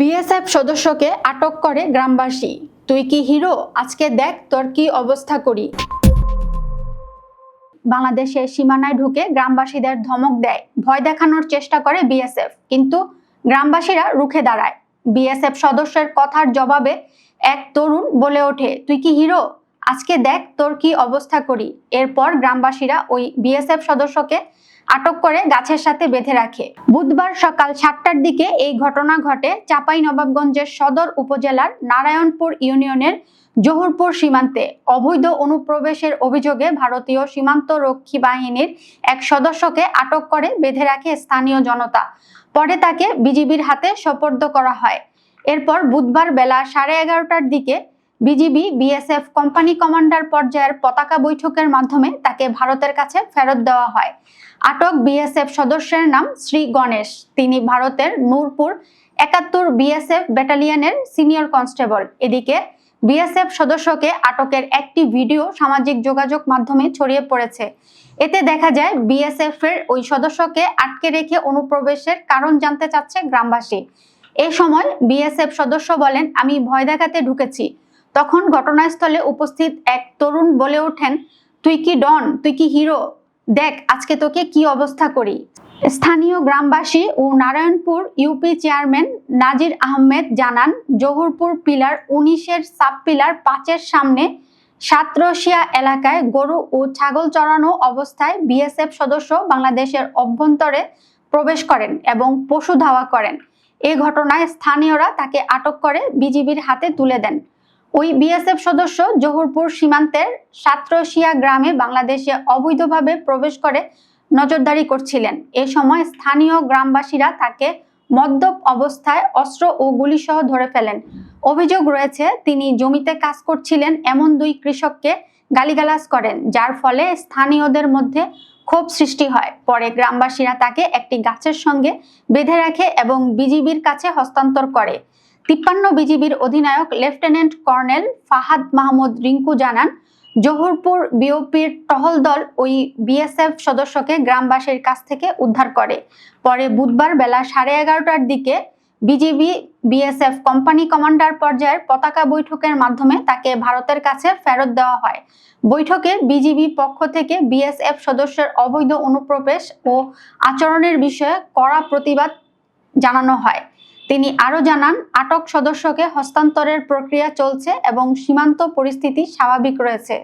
BSF সদস্যকে আটক করে গ্রামবাসী। তুই কি হিরো? আজকে দেখ তোর কি অবস্থা করি। বাংলাদেশের সীমানায় ঢুকে গ্রামবাসীদের ধমক দেয়। ভয় দেখানোর চেষ্টা করে বিএসএফ। কিন্তু গ্রামবাসীরা রুখে দাঁড়ায়। বিএসএফ সদস্যের কথার জবাবে এক তরুণ বলে ওঠে, তুই কি হিরো? আজকে দেখ তোর কি অবস্থা করি। এরপর গ্রামবাসীরা ওই বিএসএফ সদস্যকে আটক করে গাছের সাথে বেঁধে রাখে। বুধবার সকাল সাতটার দিকে এই ঘটনা ঘটে চাপাই নবাবগঞ্জের সদর উপজেলার নারায়ণপুর ইউনিয়নের জহুরপুর সীমান্তে। অবৈধ অনুপ্রবেশের অভিযোগে ভারতীয় সীমান্ত রক্ষী বাহিনীর এক সদস্যকে আটক করে বেঁধে রাখে স্থানীয় জনতা। পরে তাকে বিজিবির হাতে সোপর্দ করা হয়। এরপর বুধবার বেলা সাড়ে এগারোটার দিকে বিজিবি, বিএসএফ কোম্পানি কমান্ডার পর্যায়ের পতাকা বৈঠকের মাধ্যমে তাকে ভারতের কাছে ফেরত দেওয়া হয়। আটক বিএসএফ সদস্যের নাম শ্রী গণেশ। তিনি ভারতের নূরপুর একাত্তর বিএসএফ ব্যাটালিয়নের সিনিয়র কনস্টেবল। এদিকে বিএসএফ সদস্যকে আটকের একটি ভিডিও সামাজিক যোগাযোগ মাধ্যমে ছড়িয়ে পড়েছে। এতে দেখা যায় বিএসএফ এর ওই সদস্যকে আটকে রেখে অনুপ্রবেশের কারণ জানতে চাচ্ছে গ্রামবাসী। এ সময় বিএসএফ সদস্য বলেন, আমি ভয় দেখাতে ঢুকেছি। তখন ঘটনাস্থলে উপস্থিত এক তরুণ বলে ওঠেন, তুই কি ডন? তুই কি হিরো? দেখ, আজকে তোকে কি অবস্থা করি। স্থানীয় গ্রামবাসী ও নারায়ণপুর ইউপি চেয়ারম্যান নাজির আহমেদ জানান, জহুরপুর পিলার উনিশের সাব পিলার পাঁচের সামনে সাতরশিয়া এলাকায় গরু ও ছাগল চড়ানো অবস্থায় বিএসএফ সদস্য বাংলাদেশের অভ্যন্তরে প্রবেশ করেন এবং পশু ধাওয়া করেন। এ ঘটনায় স্থানীয়রা তাকে আটক করে বিজিবির হাতে তুলে দেন। ওই বিএসএফ সদস্য জহুরপুর সীমান্তের সাতরশিয়া গ্রামে বাংলাদেশে অবৈধভাবে প্রবেশ করে নজরদারি করছিলেন। এ সময় স্থানীয় গ্রামবাসীরা তাকে মদ্যপ অবস্থায় অস্ত্র ও গুলিসহ ধরে ফেলেন। অভিযোগ রয়েছে, তিনি জমিতে কাজ করছিলেন এমন দুই কৃষককে গালিগালাজ করেন, যার ফলে স্থানীয়দের মধ্যে ক্ষোভ সৃষ্টি হয়। পরে গ্রামবাসীরা তাকে একটি গাছের সঙ্গে বেঁধে রাখে এবং বিজিবির কাছে হস্তান্তর করে। তিপ্পান্ন বিজিবির অধিনায়ক লেফটেন্যান্ট কর্নেল ফাহাদ মাহমুদ রিঙ্কু জানান, জহুরপুর বিওপির টহল দল ওই বিএসএফ সদস্যকে গ্রামবাসীর কাছ থেকে উদ্ধার করে। পরে বুধবার বেলা সাড়ে এগারোটার দিকে বিজিবি বিএসএফ কোম্পানি কমান্ডার পর্যায়ের পতাকা বৈঠকের মাধ্যমে তাকে ভারতের কাছে ফেরত দেওয়া হয়। বৈঠকে বিজিবি পক্ষ থেকে বিএসএফ সদস্যের অবৈধ অনুপ্রবেশ ও আচরণের বিষয়ে কড়া প্রতিবাদ জানানো হয়। তিনি আরও জানান আটক সদস্যকে হস্তান্তরের প্রক্রিয়া চলছে এবং সীমান্ত পরিস্থিতি স্বাভাবিক রয়েছে।